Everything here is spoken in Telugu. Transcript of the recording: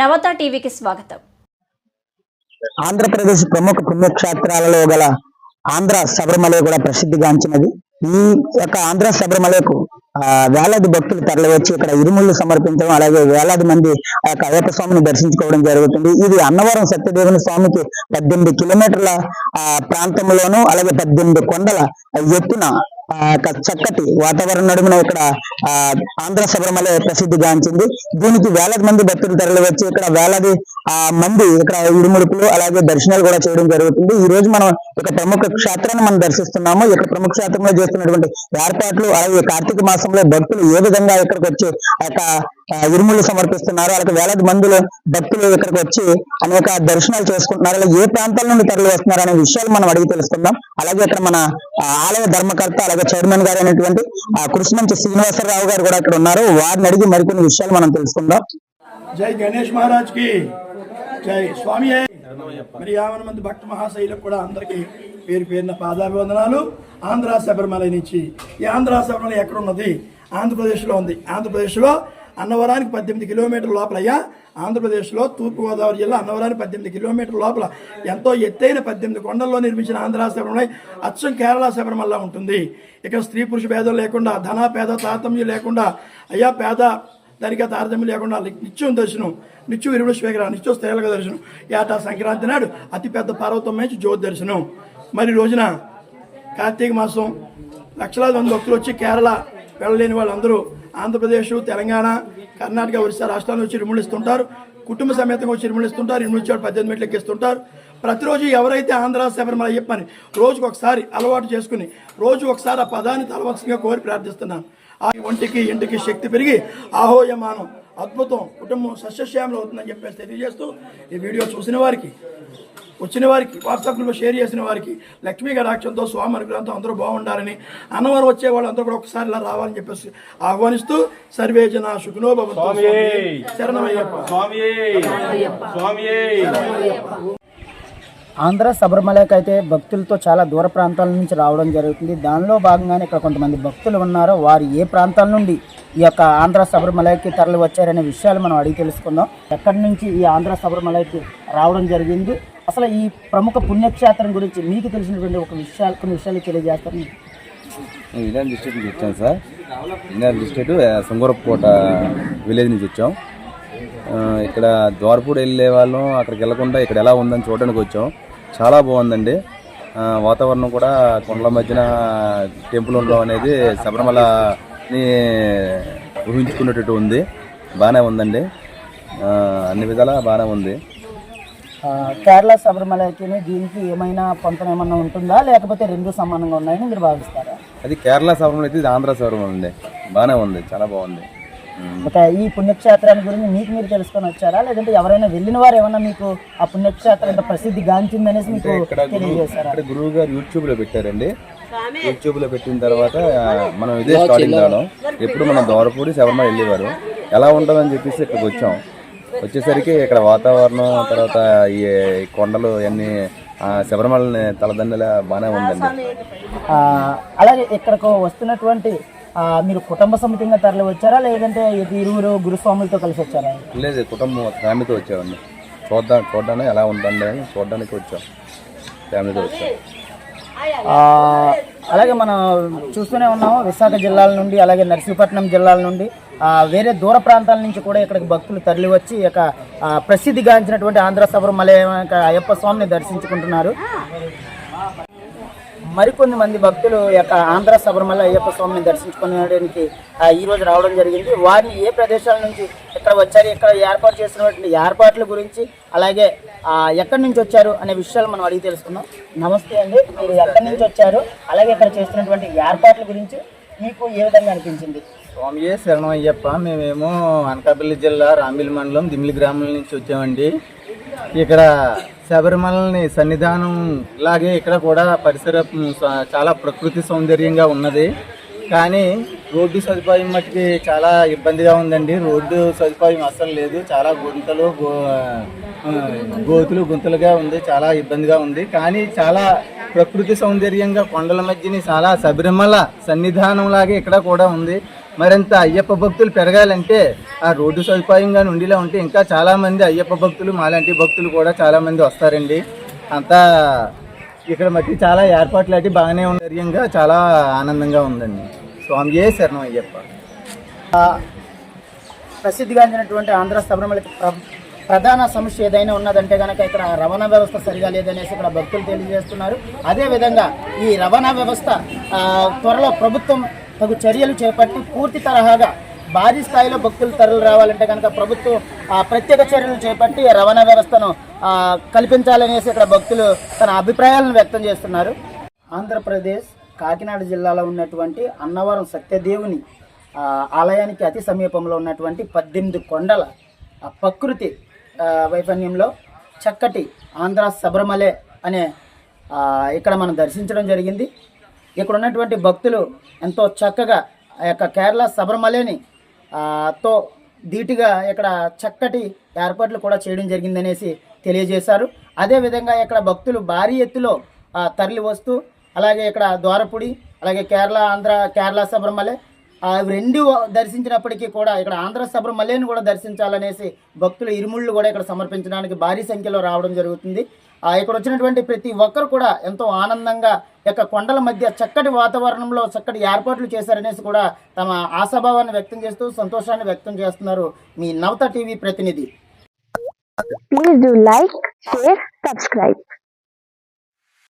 నవత టీవీకి స్వాగతం. ఆంధ్రప్రదేశ్ ప్రముఖ పుణ్యక్షేత్రాలలో గల ఆంధ్ర శబరిమల కూడా ప్రసిద్ధిగాంచినది. ఈ యొక్క ఆంధ్ర శబరిమలకు వేలాది భక్తులు తరలివచ్చి ఇక్కడ ఇరుముళ్ళు సమర్పించడం అలాగే వేలాది మంది ఆ యొక్క అయ్యప్ప స్వామిని దర్శించుకోవడం జరుగుతుంది. ఇది అన్నవరం సత్యదేవుని స్వామికి పద్దెనిమిది కిలోమీటర్ల ప్రాంతంలోనూ ప్రాంతంలోను అలాగే పద్దెనిమిది కొండల ఎత్తున ఆ చక్కటి వాతావరణం నడుమున ఇక్కడ ఆ ఆంధ్ర శబరిమల ప్రసిద్ధిగాంచింది దీనికి వేలాది మంది భక్తులు తరలివచ్చి ఇక్కడ వేలాది ఆ మంది ఇక్కడ ఇరుముడుపులు అలాగే దర్శనాలు కూడా చేయడం జరుగుతుంది. ఈ రోజు మనం ఒక ప్రముఖ క్షేత్రాన్ని మనం దర్శిస్తున్నాము. ఇక్కడ ప్రముఖ క్షేత్రంలో చేస్తున్నటువంటి ఏర్పాట్లు అలాగే కార్తీక మాసంలో భక్తులు ఏ విధంగా ఇక్కడికి వచ్చి ఆ, ఇరుములు సమర్పిస్తున్నారు. అలాగే వేలాది మందులు భక్తులు ఇక్కడికి వచ్చి అనేక దర్శనాలు చేసుకుంటున్నారు. అలాగే ఏ ప్రాంతాల నుండి తరలి వస్తున్నారు అనే విషయాలు మనం అడిగి తెలుసుకుందాం. అలాగే ఇక్కడ మన ఆలయ ధర్మకర్త అలాగే చైర్మన్ గారు అయినటువంటి ఆ, కృష్ణమంచి శ్రీనివాసరావు గారు కూడా ఇక్కడ ఉన్నారు. వారిని అడిగి మరికొన్ని విషయాలు మనం తెలుసుకుందాం. జై గణేష్ మహారాజ్కి జై స్వామి మరి యావన మంది భక్త మహాశైలకు కూడా అందరికీ పేరు పేరున పాదాభివందనాలు. ఆంధ్ర శబరిమల నుంచి. ఈ ఆంధ్ర శబరిమల ఎక్కడ ఉన్నది? ఆంధ్రప్రదేశ్లో ఉంది. ఆంధ్రప్రదేశ్లో అన్నవరానికి పద్దెనిమిది కిలోమీటర్ల లోపల అయ్యా. ఆంధ్రప్రదేశ్లో తూర్పుగోదావరి జిల్లా అన్నవరానికి పద్దెనిమిది కిలోమీటర్ల లోపల ఎంతో ఎత్తైన పద్దెనిమిది కొండల్లో నిర్మించిన ఆంధ్ర శబరిమలై అచ్చం కేరళ శబరిమల ఉంటుంది. ఇక్కడ స్త్రీ పురుష భేదం లేకుండా ధన పేద తారతమ్యం లేకుండా అయ్యా పేద దానికి తారతమ్యం లేకుండా నిత్యం దర్శనం నిత్యం ఇరువుల స్వీకరణ నిత్యం స్త్రీలకు దర్శనం. ఏటా సంక్రాంతి నాడు అతిపెద్ద పర్వతం నుంచి జ్యోతి దర్శనం. మరి రోజున కార్తీక మాసం లక్షలాది మంది భక్తులు వచ్చి కేరళ వెళ్ళలేని వాళ్ళందరూ ఆంధ్రప్రదేశ్ తెలంగాణ కర్ణాటక ఒరిస్సా రాష్ట్రాల నుంచి ఇరుములిస్తుంటారు కుటుంబ సమేతంగా వచ్చి ఇరుములిస్తుంటారు ఇరుములిచ్చాడు పద్దెనిమిది మెట్లు ఇస్తుంటారు ప్రతిరోజు ఎవరైతే ఆంధ్ర శబరిమల అయ్యప్పని రోజుకు ఒకసారి అలవాటు చేసుకుని రోజు ఒకసారి ఆ పదాన్ని తలవత్సంగా కోరి ప్రార్థిస్తున్నాను ఆ ఒంటికి ఇంటికి శక్తి పెరిగి ఆహోయమానం. అద్భుతం. కుటుంబం సస్యశ్యామలు అవుతుందని చెప్పేసి తెలియజేస్తూ ఈ వీడియో చూసిన వారికి వచ్చిన వారికి వాట్సాప్లో షేర్ చేసిన వారికి లక్ష్మీ కటాక్షంతో స్వామి అనుగ్రహంతో అందరూ బాగుండాలని అన్నవరం వచ్చే వాళ్ళు అందరూ కూడా ఒకసారి ఇలా రావాలని చెప్పేసి ఆహ్వానిస్తూ సర్వే జన సుఖనో భవంతు. శరణమయ్యప్ప. ఆంధ్ర శబరిమలకి అయితే భక్తులతో చాలా దూర ప్రాంతాల నుంచి రావడం జరుగుతుంది. దానిలో భాగంగానే ఇక్కడ కొంతమంది భక్తులు ఉన్నారు వారు ఏ ప్రాంతాల నుండి ఈ యొక్క ఆంధ్ర శబరిమలకి తరలి వచ్చారనే విషయాలు మనం అడిగి తెలుసుకుందాం. ఎక్కడి నుంచి ఈ ఆంధ్ర శబరిమలకి రావడం జరిగింది? అసలు ఈ ప్రముఖ పుణ్యక్షేత్రం గురించి మీకు తెలిసినటువంటి ఒక విషయాలు కొన్ని విషయాలు తెలియజేస్తారు? విజయనగరం డిస్ట్రిక్ట్ నుంచి వచ్చాం sir. Vizianagaram district Sungarapukota village నుంచి వచ్చాం. ఇక్కడ ద్వారపూడి వెళ్ళే వాళ్ళం. అక్కడికి వెళ్ళకుండా ఇక్కడ ఎలా ఉందని చూడడానికి వచ్చాం. చాలా బాగుందండి. వాతావరణం కూడా కొండల మధ్యన టెంపుల్ ఉండడం అనేది శబరిమలని ఊహించుకునేటట్టు ఉంది. బాగానే ఉందండి. అన్ని విధాలా బాగానే ఉంది. కేరళ శబరిమలకి దీనికి ఏమైనా పొంతన ఏమన్నా ఉంటుందా? లేకపోతే రెండు సమానంగా ఉన్నాయని మీరు భావిస్తారా? అది కేరళ శబరిమల అయితే ఇది ఆంధ్ర శబరిమల అండి బాగానే ఉంది. చాలా బాగుంది. ఒక ఈ పుణ్యక్షేత్రాన్ని గురించి మీకు మీరు తెలుసుకొని వచ్చారా? లేదంటే ఎవరైనా వెళ్ళిన వారు ఏమన్నా మీకు ఆ పుణ్యక్షేత్రం ఇంత ప్రసిద్ధి గాంచిందనేసి మీకు ఇక్కడ గురువు తెలియజేశారా? ఇక్కడ గురువు గారు యూట్యూబ్లో పెట్టారండి. యూట్యూబ్లో పెట్టిన తర్వాత మనం ఇదే స్టార్టింగ్ రావడం ఎప్పుడు మనం దోరపూడి శబరిమల వెళ్ళేవారు. ఎలా ఉంటుందని చెప్పేసి ఇక్కడికి వచ్చాం. వచ్చేసరికి ఇక్కడ వాతావరణం తర్వాత ఈ కొండలు ఇవన్నీ ఆ, శబరిమలని తలదండల బాగానే ఉందండి. ఆ, అలాగే ఇక్కడకు వస్తున్నటువంటి మీరు కుటుంబ సమితంగా తరలి వచ్చారా? లేదంటే ఇరువురు గురుస్వాములతో కలిసి వచ్చారా? లేదు కుటుంబం ఫ్యామిలీతో వచ్చామండి. చూద్దాం చూడడానికి ఎలా ఉందండి అని చూడడానికి వచ్చాం. ఫ్యామిలీతో వచ్చాం. అలాగే మనం చూస్తూనే ఉన్నాము విశాఖ జిల్లాల నుండి అలాగే నర్సీపట్నం జిల్లాల నుండి. వేరే దూర ప్రాంతాల నుంచి కూడా ఇక్కడికి భక్తులు తరలి వచ్చి ఆ, ప్రసిద్ధిగాంచినటువంటి ఆంధ్ర శబరిమల యొక్క అయ్యప్ప స్వామిని దర్శించుకుంటున్నారు. మరికొన్ని మంది భక్తులు యొక్క ఆంధ్ర శబరిమల అయ్యప్ప స్వామిని దర్శించుకోవడానికి ఈరోజు ఈ రోజు రావడం జరిగింది. వారిని ఏ ప్రదేశాల నుంచి ఇక్కడ వచ్చారు ఇక్కడ ఏర్పాటు చేసినటువంటి ఏర్పాట్ల గురించి అలాగే ఎక్కడి నుంచి వచ్చారు అనే విషయాలు మనం అడిగి తెలుసుకుందాం. నమస్తే అండి. మీరు ఎక్కడి నుంచి వచ్చారు అలాగే ఇక్కడ చేస్తున్నటువంటి ఏర్పాట్ల గురించి మీకు ఏ విధంగా అనిపించింది? స్వామియే శరణం అయ్యప్ప. మేమేమో అనకాపల్లి జిల్లా రామిలి మండలం దిమిలి గ్రామం నుంచి వచ్చామండి. ఇక్కడ శబరిమలని సన్నిధానం లాగే ఇక్కడ కూడా పరిసరం చాలా ప్రకృతి సౌందర్యంగా ఉన్నది. కానీ రోడ్డు సదుపాయం మట్టికి చాలా ఇబ్బందిగా ఉందండి. రోడ్డు సదుపాయం అస్సలు లేదు. చాలా గుంతలు గోతులు గుంతలుగా ఉంది. చాలా ఇబ్బందిగా ఉంది. కానీ చాలా ప్రకృతి సౌందర్యంగా కొండల మధ్యని చాలా శబరిమల సన్నిధానం లాగే ఇక్కడ కూడా ఉంది. మరింత అయ్యప్ప భక్తులు పెరగాలంటే ఆ రోడ్డు సదుపాయంగా ఉండేలా ఉంటే ఇంకా చాలామంది అయ్యప్ప భక్తులు మాలాంటి భక్తులు కూడా చాలామంది వస్తారండి. అంతా ఇక్కడ మట్టి చాలా ఏర్పాట్లు అయితే బాగానే ఉన్నర్యంగా చాలా ఆనందంగా ఉందండి. స్వామియే శరణం అయ్యప్ప. ప్రసిద్ధిగాంచినటువంటి ఆంధ్ర శబరిమలకి ప్ర- ప్రధాన సమస్య ఏదైనా ఉన్నదంటే కనుక ఇక్కడ రవాణా వ్యవస్థ సరిగా లేదనేసి ఇక్కడ భక్తులు తెలియజేస్తున్నారు. అదేవిధంగా ఈ రవాణా వ్యవస్థ త్వరలో ప్రభుత్వం తగు చర్యలు చేపట్టి పూర్తి తరహాగా భారీ స్థాయిలో భక్తులు తరలి రావాలంటే కనుక ప్రభుత్వం ప్రత్యేక చర్యలు చేపట్టి రవాణా వ్యవస్థను కల్పించాలనేసి ఇక్కడ భక్తులు తన అభిప్రాయాలను వ్యక్తం చేస్తున్నారు. ఆంధ్రప్రదేశ్ కాకినాడ జిల్లాలో ఉన్నటువంటి అన్నవరం సత్యదేవుని ఆలయానికి అతి సమీపంలో ఉన్నటువంటి పద్దెనిమిది కొండల ప్రకృతి వైఫల్యంలో చక్కటి ఆంధ్ర శబరిమలే అనే ఇక్కడ మనం దర్శించడం జరిగింది. ఇక్కడ ఉన్నటువంటి భక్తులు ఎంతో చక్కగా ఆ యొక్క కేరళ శబరిమలని తో ధీటుగా ఇక్కడ చక్కటి ఏర్పాట్లు కూడా చేయడం జరిగిందనేసి తెలియజేశారు. అదేవిధంగా ఇక్కడ భక్తులు భారీ ఎత్తులో తరలి వస్తూ అలాగే ఇక్కడ ద్వారపుడి అలాగే కేరళ ఆంధ్ర కేరళ శబరిమలే ఆ, రెండు దర్శించినప్పటికీ కూడా ఇక్కడ ఆంధ్ర శబరిమలేని కూడా దర్శించాలనేసి భక్తులు ఇరుముళ్ళు కూడా ఇక్కడ సమర్పించడానికి భారీ సంఖ్యలో రావడం జరుగుతుంది. ఇక్కడ వచ్చినటువంటి ప్రతి ఒక్కరు కూడా ఎంతో ఆనందంగా యొక్క కొండల మధ్య చక్కటి వాతావరణంలో చక్కటి ఏర్పాట్లు చేశారనేసి కూడా తమ ఆశాభావాన్ని వ్యక్తం చేస్తూ సంతోషాన్ని వ్యక్తం చేస్తున్నారు మీ నవత టీవీ ప్రతినిధి Please do like, share, subscribe.